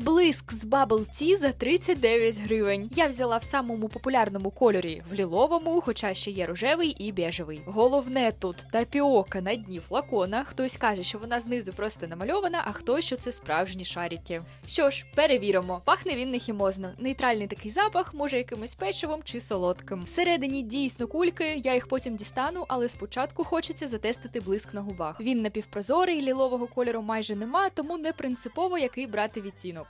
Блиск з Bubble Tea за 39 гривень. Я взяла в самому популярному кольорі в ліловому, хоча ще є рожевий і бежевий. Головне тут тапіока на дні флакона. Хтось каже, що вона знизу просто намальована, а хтось, що це справжні шарики. Що ж, перевіримо. Пахне він не хімозно. Нейтральний такий запах, може якимось печивом чи солодким. Всередині дійсно кульки, я їх потім дістану, але спочатку хочеться затестити блиск на губах. Він напівпрозорий, лілового кольору майже нема, тому не принципово який брати відтінок.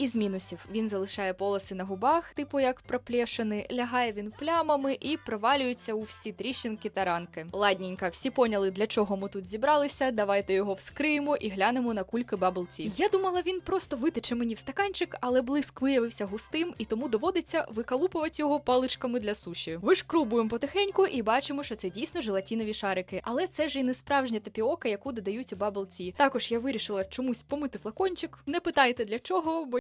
Із мінусів він залишає полоси на губах, типу як проплешини, лягає він плямами і провалюється у всі тріщинки та ранки. Ладненько, всі поняли, для чого ми тут зібралися. Давайте його вскриємо і глянемо на кульки Bubble Tea. Я думала, він просто витече мені в стаканчик, але блиск виявився густим, і тому доводиться викалупувати його паличками для суші. Вишкрубуємо потихеньку і бачимо, що це дійсно желатінові шарики. Але це ж і не справжня тапіока, яку додають у Bubble Tea. Також я вирішила чомусь помити флакончик. Не питайте для чого, бо